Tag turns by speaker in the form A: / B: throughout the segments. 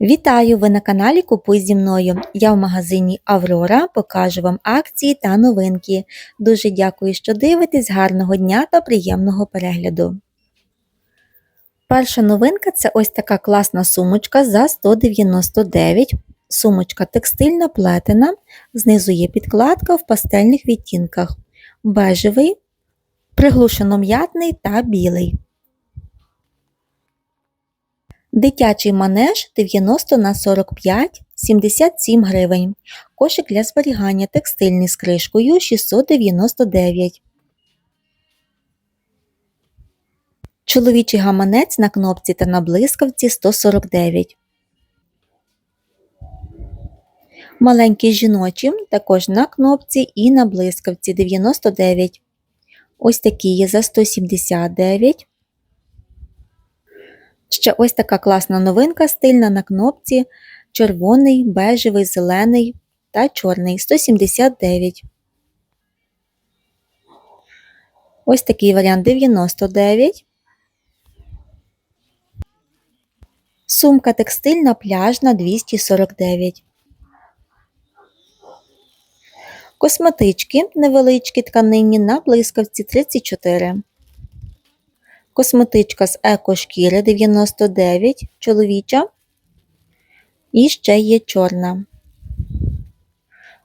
A: Вітаю! Ви на каналі Купуй зі мною. Я в магазині Аврора покажу вам акції та новинки. Дуже дякую, що дивитесь. Гарного дня та приємного перегляду. Перша новинка це ось така класна сумочка за 199. Сумочка текстильна плетена. Знизу є підкладка в пастельних відтінках: бежевий, приглушено м'ятний та білий. Дитячий манеж 90 на 45 77 гривень. Кошик для зберігання текстильний з кришкою 699. Чоловічий гаманець на кнопці та на блискавці 149. Маленький жіночий також на кнопці і на блискавці 99. Ось такі є за 179. Ще ось така класна новинка стильна на кнопці червоний, бежевий, зелений та чорний 179. Ось такий варіант 99. Сумка текстильна пляжна 249. Косметички невеличкі тканині на блискавці 34. Косметичка з екошкіри 99 чоловіча. І ще є чорна.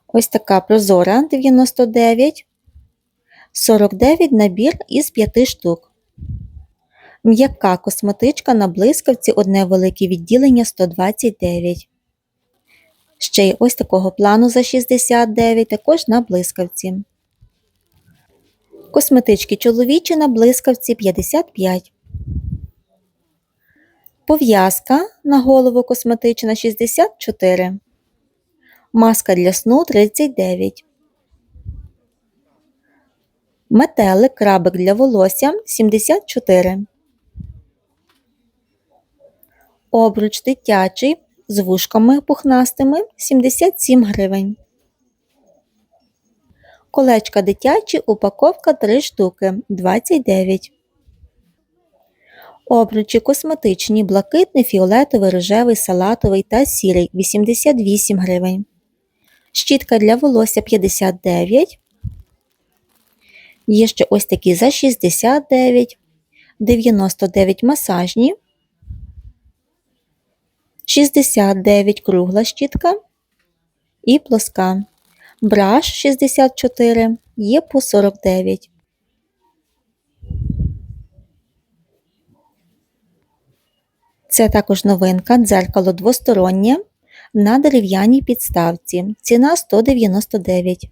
A: Ось така прозора 99. 49 набір із 5 штук. М'яка косметичка на блискавці одне велике відділення 129. Ще й ось такого плану за 69, також на блискавці. Косметички чоловічі на блискавці 55. Пов'язка на голову косметична 64. Маска для сну 39. Метелик крабик для волосся 74. Обруч дитячий з вушками пухнастими 77 гривень. Колечка дитячі, упаковка 3 штуки 29. Обручі косметичні, блакитний, фіолетовий, рожевий, салатовий та сірий 88 гривень. Щітка для волосся 59. Є ще ось такі за 69, 99 масажні, 69 кругла щітка і плоска. Браш 64 є по 49. Це також новинка дзеркало двостороннє на дерев'яній підставці. Ціна 199.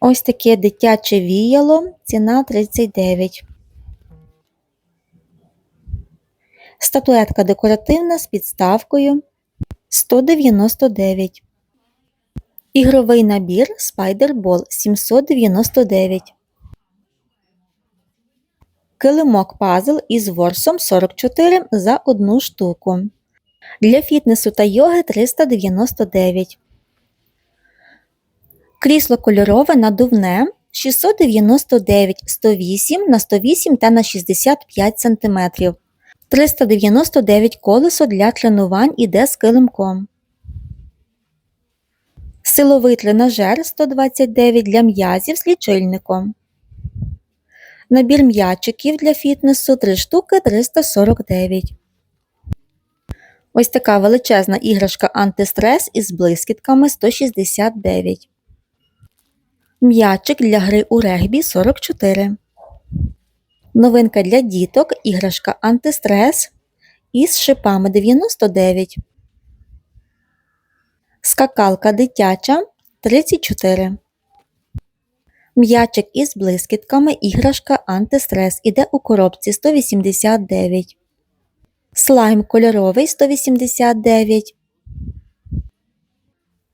A: Ось таке дитяче віяло, ціна 39. Статуетка декоративна з підставкою 199. Ігровий набір Spider-Ball 799. Килимок пазл із ворсом 44 за одну штуку. Для фітнесу та йоги 399. Крісло кольорове надувне 699 108 на 108 та на 65 см. 399 колесо для тренувань іде з килимком. Силовий тренажер 129 для м'язів з лічильником. Набір м'ячиків для фітнесу 3 штуки 349. Ось така величезна іграшка антистрес із блискітками 169. М'ячик для гри у регбі 44. Новинка для діток іграшка антистрес із шипами 99. Скакалка дитяча 34. М'ячик із блискітками іграшка антистрес іде у коробці 189. Слайм кольоровий 189.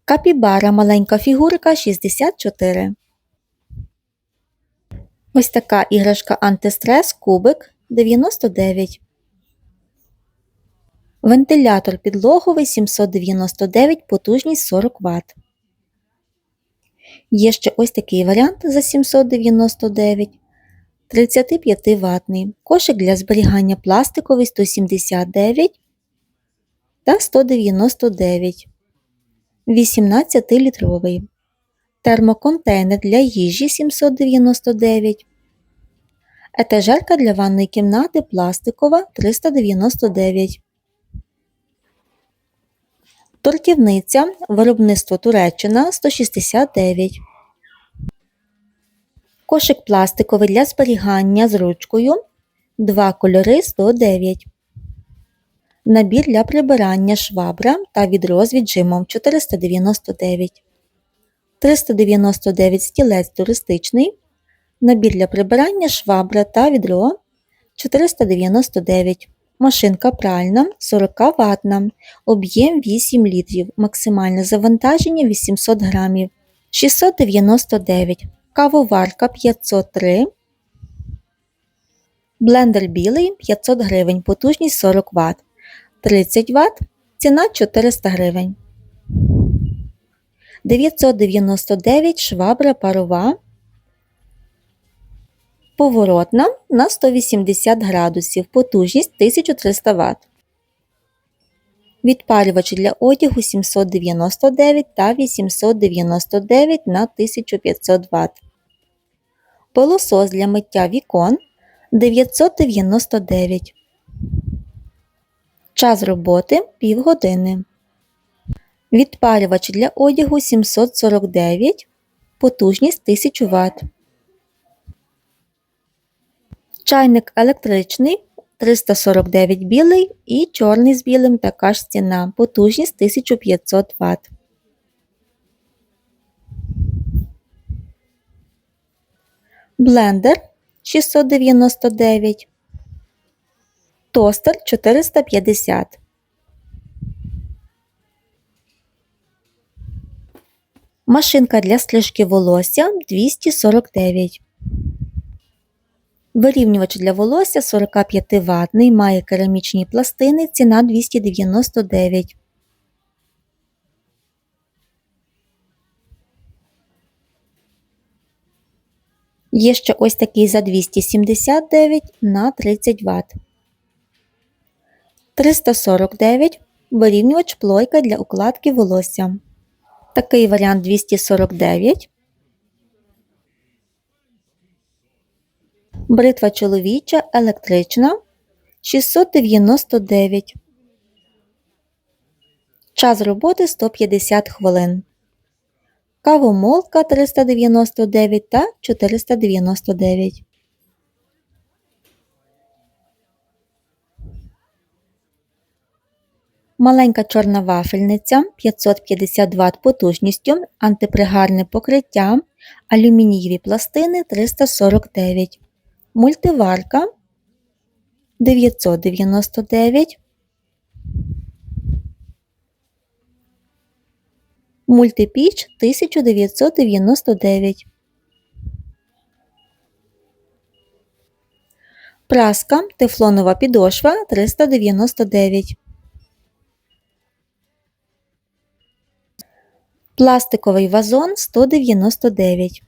A: Капібара маленька фігурка 64. Ось така іграшка антистрес кубик 99. Вентилятор підлоговий 799 потужність 40 Вт. Є ще ось такий варіант за 799. 35 ватний, кошик для зберігання пластиковий 179 та 199, 18 літровий, термоконтейнер для їжі 799, етажерка для ванної кімнати пластикова 399. Тортівниця, виробництво Туреччина 169. Кошик пластиковий для зберігання з ручкою. Два кольори 109. Набір для прибирання швабра та відро з віджимом 499. 399 стілець туристичний. Набір для прибирання швабра та відро 499. Машинка пральна 40 ватна. Об'єм 8 літрів. Максимальне завантаження 800 грамів. 699. Кавоварка 503. Блендер білий 500 гривень. Потужність 40 Вт. 30 Вт. Ціна 400 гривень. 999 швабра парова. Поворотна на 180 градусів. Потужність 1300 Вт. Відпалювач для одягу 799 та 899 на 1500 Вт. Пилосос для миття вікон 999. Час роботи півгодини. Відпалювач для одягу 749. Потужність 1000 Вт. Чайник електричний 349 білий і чорний з білим така ж ціна. Потужність 1500 Вт. Блендер 699. Тостер 450. Машинка для стрижки волосся 249. Вирівнювач для волосся 45 ватний, має керамічні пластини, ціна 299. Є ще ось такий за 279 на 30 Вт. 349 вирівнювач плойка для укладки волосся. Такий варіант 249. Бритва чоловіча електрична 699. Час роботи 150 хвилин. Кавомолка 399 та 499. Маленька чорна вафельниця 550 Вт потужністю, антипригарне покриття, алюмінієві пластини 349, мультиварка 999, мультипіч 1999. Праска тефлонова підошва 399. Пластиковий вазон 199.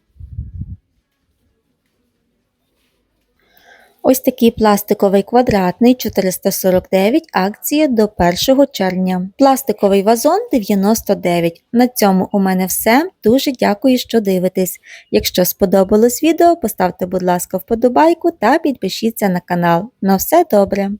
A: Ось такий пластиковий квадратний 449 акції до 1 червня. Пластиковий вазон 99. На цьому у мене все. Дуже дякую, що дивитесь. Якщо сподобалось відео, поставте, будь ласка, вподобайку та підпишіться на канал. На все добре!